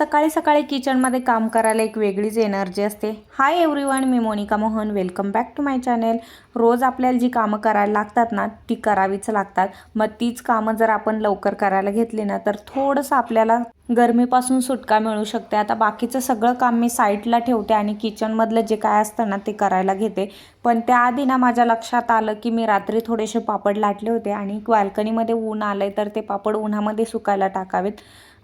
सकाळी सकाळी किचनमध्ये काम करायला एक वेगळीच एनर्जी असते. Hi everyone me Monika Mohan. Welcome back to my channel. रोज आपल्याला जी कामं करायला लागतात ना ती करावीच लागतात. मग तीच कामं जर आपण लवकर करायला घेतली ना तर थोडंसं आपल्याला गरमीपासून सुटका मिळू शकते. आता बाकीचं सगळं काम मी साईडला ठेवते आणि किचनमधलं जे काय असतं ना ते करायला घेते. पण त्याआधी ना माझ्या लक्षात आलं की मी रात्री थोडेसे पापड लाटले होते आणि बाल्कनीमध्ये ऊन आलं आहे तर ते पापड उन्हामध्ये सुकायला टाकावेत.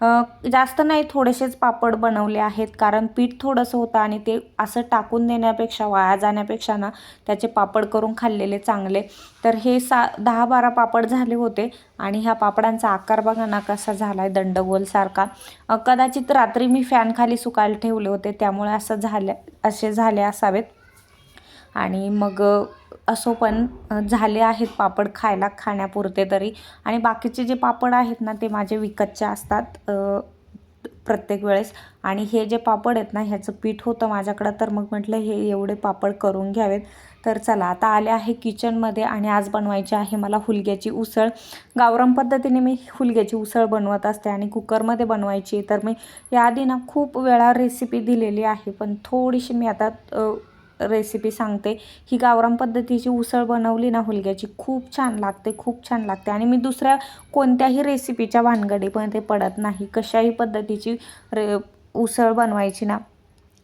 जास्त नाही थोडेसेच पापड बनवले आहेत. कारण पीठ थोडंसं होतं आणि ते असं टाकून देण्यापेक्षा वाया जाण्यापेक्षा ना त्याचे पापड करून खाल्लेले चांगले. तर हे सा दहा बारा पापड झाले होते आणि ह्या पापडांचा आकार बघा ना कसा झाला आहे दंडगोलसारखा कदाचित रात्री मी फॅनखाली सुकायला ठेवले होते त्यामुळे असं झाले असे झाले असावेत. आणि मग असो पण झाले आहेत पापड खायला खाण्यापुरते तरी. आणि बाकीचे जे पापड आहेत ना ते माझे विकतचे असतात प्रत्येक वेळेस. आणि हे जे पापड आहेत ना ह्याचं पीठ होतं माझ्याकडं तर मग म्हटलं हे एवढे पापड करून घ्यावेत. तर चला आता आले आहे किचनमध्ये आणि आज बनवायची आहे मला हुलग्याची उसळ. गावरान पद्धतीने मी हुलग्याची उसळ बनवत असते आणि कुकरमध्ये बनवायची तर मी याआधी ना खूप वेळा रेसिपी दिलेली आहे पण थोडीशी मी आता रेसिपी सांगते. ही गावरान पद्धतीची उसळ बनवली ना हुलग्याची खूप छान लागते खूप छान लागते. आणि मी दुसऱ्या कोणत्याही रेसिपीच्या भानगडीमध्ये पडत नाही. कशाही पद्धतीची रे उसळ बनवायची ना.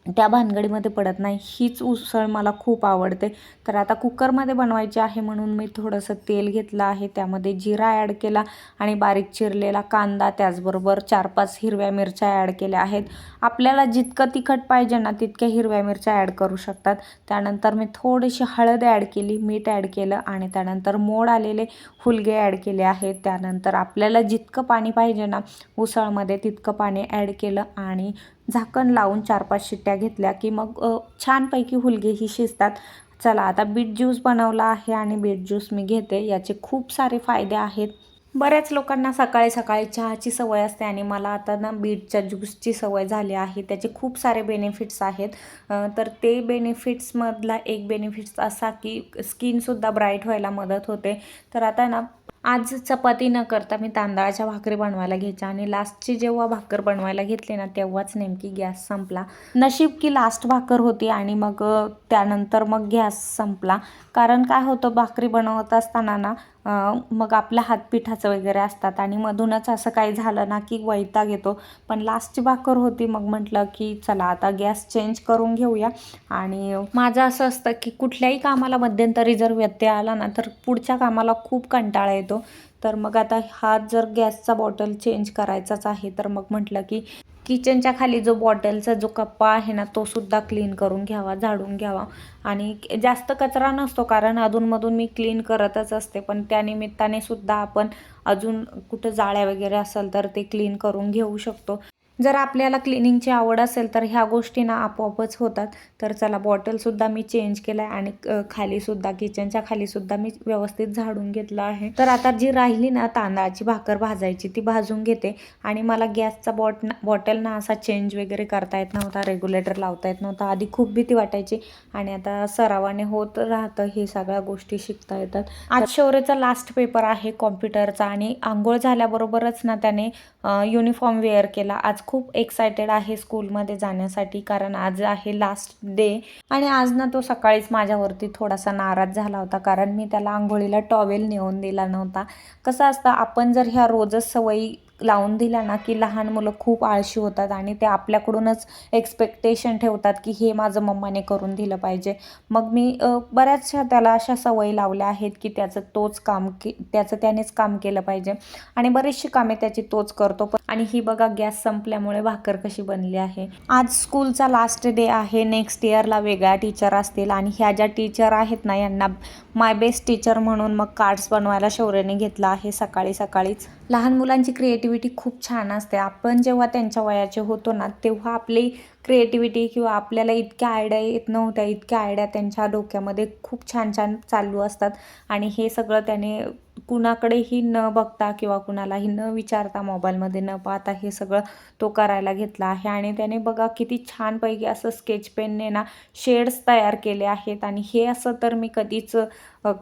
त्या भानगडीमध्ये पडत नाही. हीच उसळ मला खूप आवडते. तर आता कुकरमध्ये बनवायची आहे म्हणून मी थोडंसं तेल घेतलं आहे. त्यामध्ये जिरा ॲड केला आणि बारीक चिरलेला कांदा त्याचबरोबर चार पाच हिरव्या मिरच्या ॲड केल्या आहेत. आपल्याला जितकं तिखट पाहिजे ना तितक्या हिरव्या मिरच्या ॲड करू शकतात. त्यानंतर मी थोडीशी हळद ॲड केली मीठ ॲड केलं आणि त्यानंतर मोड आलेले फुलगे ॲड केले आहेत. त्यानंतर आपल्याला जितकं पाणी पाहिजे ना उसळमध्ये तितकं पाणी ॲड केलं आणि झाकण लावून चार पाच शिट्ट्या घेतल्या की मग छानपैकी हुलगे ही शिजतात. चला आता बीट ज्यूस बनवला आहे आणि बीट ज्यूस मी घेते. याचे खूप सारे फायदे आहेत. बऱ्याच लोकांना सकाळी सकाळी चहाची सवय असते आणि मला आता ना बीटच्या ज्यूसची सवय झाली आहे. त्याचे खूप सारे बेनिफिट्स आहेत. तर ते बेनिफिट्समधला एक बेनिफिट्स असा की स्किनसुद्धा ब्राईट व्हायला मदत होते. तर आता ना आज चपाती न करता मी तांदळाच्या भाकरी बनवायला घ्यायच्या आणि लास्टची जेव्हा भाकर बनवायला घेतली ना तेव्हाच नेमकी गॅस संपला. नशीब की लास्ट भाकर होती आणि मग त्यानंतर मग गॅस संपला. कारण काय होतं भाकरी बनवत असताना ना मग आपल्या हातपिठाचं वगैरे असतात आणि मधूनच असं काही झालं ना की वैताग येतो. पण लास्टची भाकर होती मग म्हटलं की चला आता गॅस चेंज करून घेऊया. आणि माझं असं असतं की कुठल्याही कामाला मध्यंतरी जर व्यत्यय आला ना तर पुढच्या कामाला खूप कंटाळा येतो. तर मग आता हा जर गॅसचा बॉटल चेंज करायचाच आहे तर मग म्हटलं की किचनच्या खाली जो बॉटलचा जो कप्पा आहे ना तो सुद्धा क्लीन करून घ्यावा झाडून घ्यावा. आणि जास्त कचरा नसतो कारण अधूनमधून मी क्लीन करतच असते. पण त्या निमित्ताने सुद्धा आपण अजून कुठं जाळ्या वगैरे असेल तर ते क्लीन करून घेऊ शकतो. जर आपल्याला क्लिनिंगची आवड असेल तर ह्या गोष्टी ना आपोआपच होतात. तर चला बॉटलसुद्धा मी चेंज केलं आहे आणि खालीसुद्धा किचनच्या खालीसुद्धा मी व्यवस्थित झाडून घेतलं आहे. तर आता जी राहिली ना तांदळाची भाकर भाजायची ती भाजून घेते. आणि मला गॅसचा बॉट बॉटल ना असा चेंज वगैरे करता येत नव्हता रेग्युलेटर लावता येत नव्हता. आधी खूप भीती वाटायची आणि आता सरावाने होत राहतं हे सगळ्या गोष्टी शिकता येतात. आज शौर्यचा लास्ट पेपर आहे कॉम्प्युटरचा आणि आंघोळ झाल्याबरोबरच ना त्याने युनिफॉर्म वेअर केला. आज खूप एक्सायटेड आहे स्कूलमध्ये जाण्यासाठी कारण आज आहे लास्ट डे आणि आज ना तो सकाळीच माझ्यावरती थोडासा नाराज झाला होता कारण मी त्याला आंघोळीला टॉवेल नेऊन दिला नव्हता. कसं असतं आपण जर ह्या रोजच सवयी लावून दिला ना की लहान मुलं खूप आळशी होतात आणि ते आपल्याकडूनच एक्सपेक्टेशन ठेवतात की हे माझं मम्माने करून दिलं पाहिजे. मग मी बऱ्याचशा त्याला अशा सवयी लावल्या आहेत की त्याचं तोच काम के त्याचं त्यानेच काम केलं पाहिजे. आणि बरीचशी कामे त्याची तोच करतो. पण आणि ही बघा गॅस संपल्यामुळे भाकर कशी बनली आहे. आज स्कूलचा लास्ट डे आहे. नेक्स्ट इयरला वेगळ्या टीचर असतील आणि ह्या ज्या टीचर आहेत ना यांना माय बेस्ट टीचर म्हणून मग कार्ड्स बनवायला शौर्यने घेतला आहे सकाळी सकाळीच. लहान मुलांची क्रिएटिव्हिटी खूप छान असते. आपण जेव्हा त्यांच्या वयाचे होतो ना तेव्हा आपली क्रिएटिव्हिटी किंवा आपल्याला इतक्या आयडिया येत नव्हत्या इतक्या आयडिया त्यांच्या डोक्यामध्ये खूप छान छान चालू असतात. आणि हे सगळं त्याने कुणाकडेही न बघता किंवा कुणालाही न विचारता मोबाईलमध्ये न पाहता हे सगळं तो करायला घेतला आहे. आणि त्याने बघा किती छानपैकी असं स्केच पेनने ना शेड्स तयार केले आहेत. आणि हे असं तर मी कधीच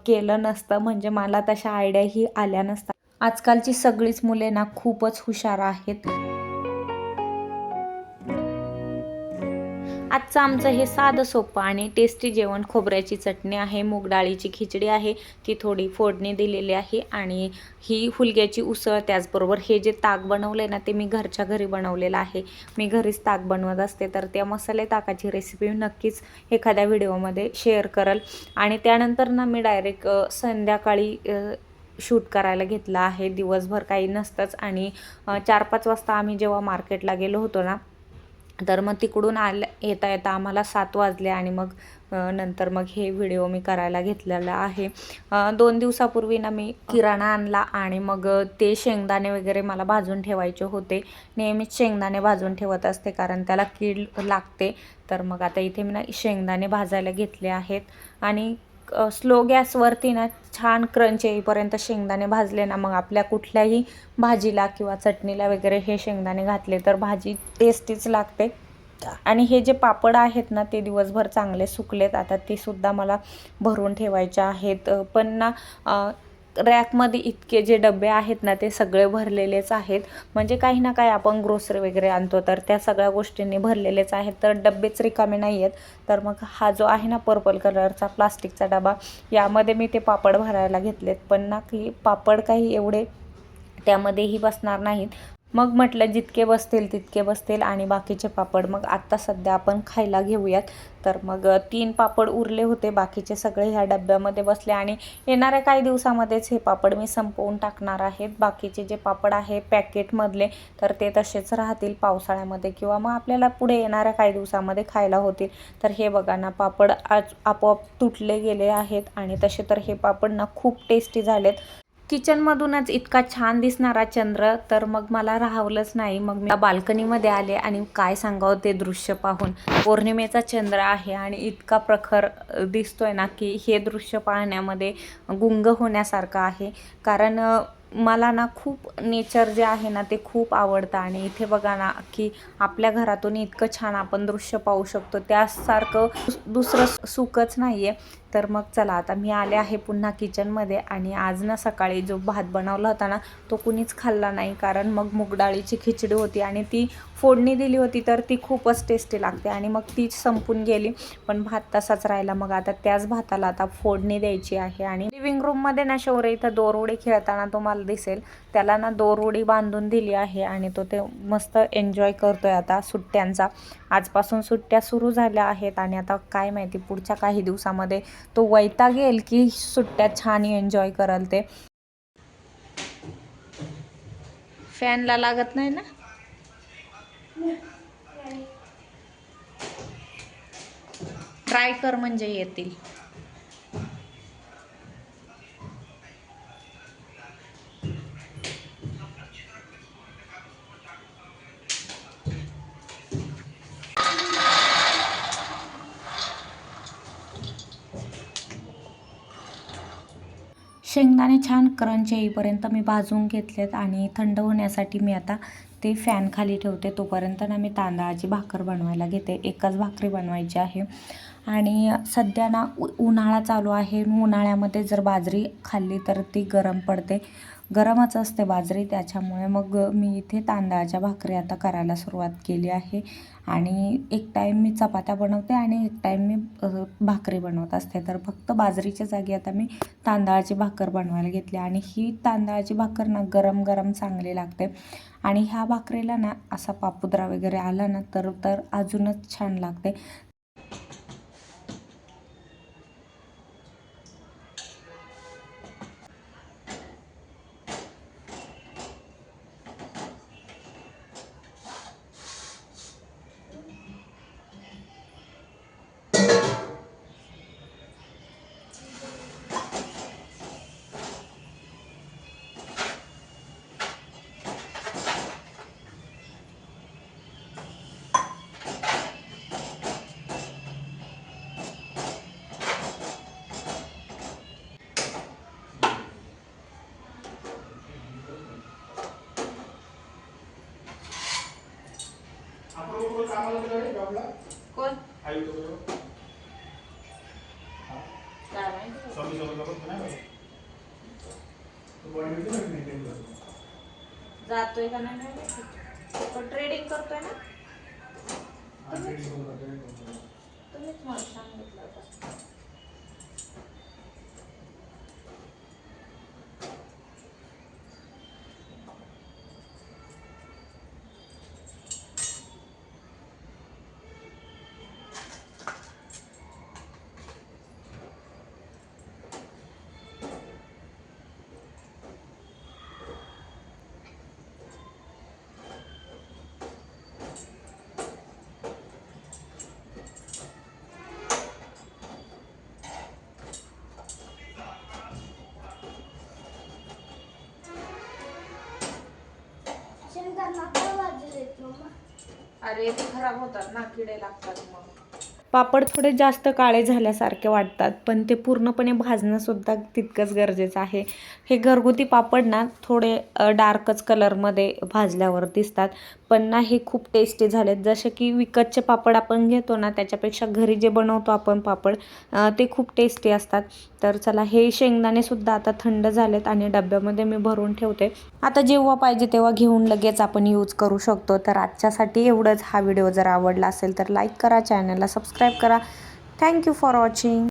केलं नसतं. म्हणजे मला तशा आयडियाही आल्या नसतात. आजकालची सगळीच मुले ना खूपच हुशार आहेत. आजचं आमचं हे साधं सोपं आणि टेस्टी जेवण खोबऱ्याची चटणी आहे मूग डाळीची खिचडी आहे ती थोडी फोडणी दिलेली आहे आणि ही हुलग्याची उसळ त्याचबरोबर हे जे ताक बनवलं आहे ना ते मी घरच्या घरी बनवलेलं आहे. मी घरीच ताक बनवत असते तर त्या मसाले ताकाची रेसिपी नक्कीच एखाद्या व्हिडिओमध्ये शेअर करल. आणि त्यानंतर ना मी डायरेक्ट संध्याकाळी शूट करायला घेतलं आहे. दिवसभर काही नसतंच आणि चार पाच वाजता आम्ही जेव्हा मार्केटला गेलो होतो ना तर मग तिकडून आल्या येता येता आम्हाला सात वाजले आणि मग नंतर मग हे व्हिडिओ मी करायला घेतलेला आहे. दोन दिवसापूर्वी ना मी किराणा आणला आणि मग ते शेंगदाणे वगैरे मला भाजून ठेवायचे होते. नेहमीच शेंगदाणे भाजून ठेवत असते कारण त्याला कीड लागते. तर मग आता इथे मी ना शेंगदाणे भाजायला घेतले आहेत. आणि स्लो गॅसवरती ना छान क्रंच येईपर्यंत शेंगदाणे भाजले ना मग आपल्या कुठल्याही भाजीला किंवा चटणीला वगैरे हे शेंगदाणे घातले तर भाजी टेस्टीच लागते. आणि हे जे पापड आहेत ना ते दिवसभर चांगले सुकलेत. आता ते सुद्धा मला भरून ठेवायचे आहेत. पण ना रॅकमध्ये इतके जे डबे आहेत ना ते सगळे भरलेलेच आहेत. म्हणजे काही ना काही आपण ग्रोसरी वगैरे आणतो तर त्या सगळ्या गोष्टींनी भरलेलेच आहेत. तर डब्बेच रिकामे नाही आहेत तर मग हा जो आहे ना पर्पल कलरचा प्लास्टिकचा डबा यामध्ये मी ते पापड भरायला घेतलेत. पण ना की पापड काही एवढे त्यामध्येही बसणार नाहीत. मग म्हटलं जितके बसतील तितके बसतील आणि बाकीचे पापड. मग आत्ता सध्या आपण खायला घेऊयात. तर मग तीन पापड उरले होते. बाकीचे सगळे ह्या डब्यामध्ये बसले आणि येणाऱ्या काही दिवसामध्येच हे पापड मी संपवून टाकणार आहेत बाकीचे जे पापड आहे पॅकेटमधले तर ते तसेच राहतील पावसाळ्यामध्ये किंवा मग आपल्याला पुढे येणाऱ्या काही दिवसामध्ये खायला होतील. तर हे बघा ना पापड आज आपोआप तुटले गेले आहेत आणि तसे तर हे पापड ना खूप टेस्टी झालेत. किचनमधूनच इतका छान दिसणारा चंद्र तर मग मला राहवलंच नाही. मग मी बाल्कनीमध्ये आले आणि काय सांगावं ते दृश्य पाहून. पौर्णिमेचा चंद्र आहे आणि इतका प्रखर दिसतोय ना की हे दृश्य पाहण्यामध्ये गुंग होण्यासारखं आहे. कारण मला ना खूप नेचर जे आहे ना ते खूप आवडतं आणि इथे बघा ना की आपल्या घरातून इतकं छान आपण दृश्य पाहू शकतो. त्यासारखं दुसरं सुखच नाही आहे तर मग चला आता मी आले आहे पुन्हा किचनमध्ये आणि आज ना सकाळी जो भात बनवला होता ना तो कुणीच खाल्ला नाही. कारण मग मूग डाळीची खिचडी होती आणि ती फोडणी दिली होती तर ती खूपच टेस्टी लागते आणि मग तीच संपून गेली. पण भात तसाच राहिला. मग आता त्याच भाताला आता फोडणी द्यायची आहे आणि लिव्हिंग रूममध्ये ना शौर्य इथं दोरवडे खेळताना तुम्हाला दिसेल. त्याला ना दोरउडी बांधून दिली आहे आणि तो ते मस्त एन्जॉय करतोय आता सुट्ट्यांचा. आजपासून सुट्ट्या सुरू झाल्या आहेत आणि आता काय माहिती पुढच्या काही दिवसामध्ये तो वैताग येईल की सुट्ट्या छान एन्जॉय कराल ते. फॅनला लागत नाही ना? ट्राय कर म्हणजे येतील. शेंगदाणे क्रंच येईपर्यंत मी भाजून घेतलेत आणि थंड होण्यासाठी मी आता ते फॅन खाली ठेवते. तोपर्यंत ना मी तांदळाची भाकर बनवायला घेते. एकच भाकरी बनवायची आहे. आणि सध्या ना उ उन्हाळा चालू आहे. उन्हाळ्यामध्ये जर बाजरी खाल्ली तर ती गरम पडते. गरमच असते बाजरी त्याच्यामुळे मग मी इथे तांदळाच्या भाकरी आता करायला सुरुवात केली आहे. आणि एक टाईम मी चपात्या बनवते आणि एक टाईम मी भाकरी बनवत असते. तर फक्त बाजरीच्या जागी आता मी तांदळाची भाकर बनवायला घेतली आणि ही तांदळाची भाकर ना गरम गरम चांगली लागते. आणि ह्या भाकरीला ना असा पापुद्रा वगैरे आला ना तर तर अजूनच छान लागते. कोण आई तो स्वामी समजला पण नाही माहिती. तो बॉडी बिल्डिंग आहे मेंटेन करतो जातोय का नाही माहिती. तो ट्रेडिंग करतोय ना करतो, trading करतो. तुम्हीच मला सांगितलं होतं अरे ते खराब होतात ना किडे लागतात मग. पापड थोडे जास्त काळे झाल्यासारखे वाटतात पण ते पूर्णपणे भाजणंसुद्धा तितकंच गरजेचं आहे. हे घरगुती पापड ना थोडे डार्कच कलरमध्ये भाजल्यावर दिसतात. पण ना हे खूप टेस्टी झालेत. जसे की विकतचे पापड आपण घेतो ना त्याच्यापेक्षा घरी जे बनवतो आपण पापड ते खूप टेस्टी असतात. तर चला हे शेंगदाणेसुद्धा आता थंड झालेत आणि डब्यामध्ये मी भरून ठेवते. आता जेव्हा पाहिजे तेव्हा घेऊन लगेच आपण यूज करू शकतो. तर आजच्यासाठी एवढंच. हा व्हिडिओ जर आवडला असेल तर लाईक करा चॅनलला सबस्क्राईब करा. Thank you for watching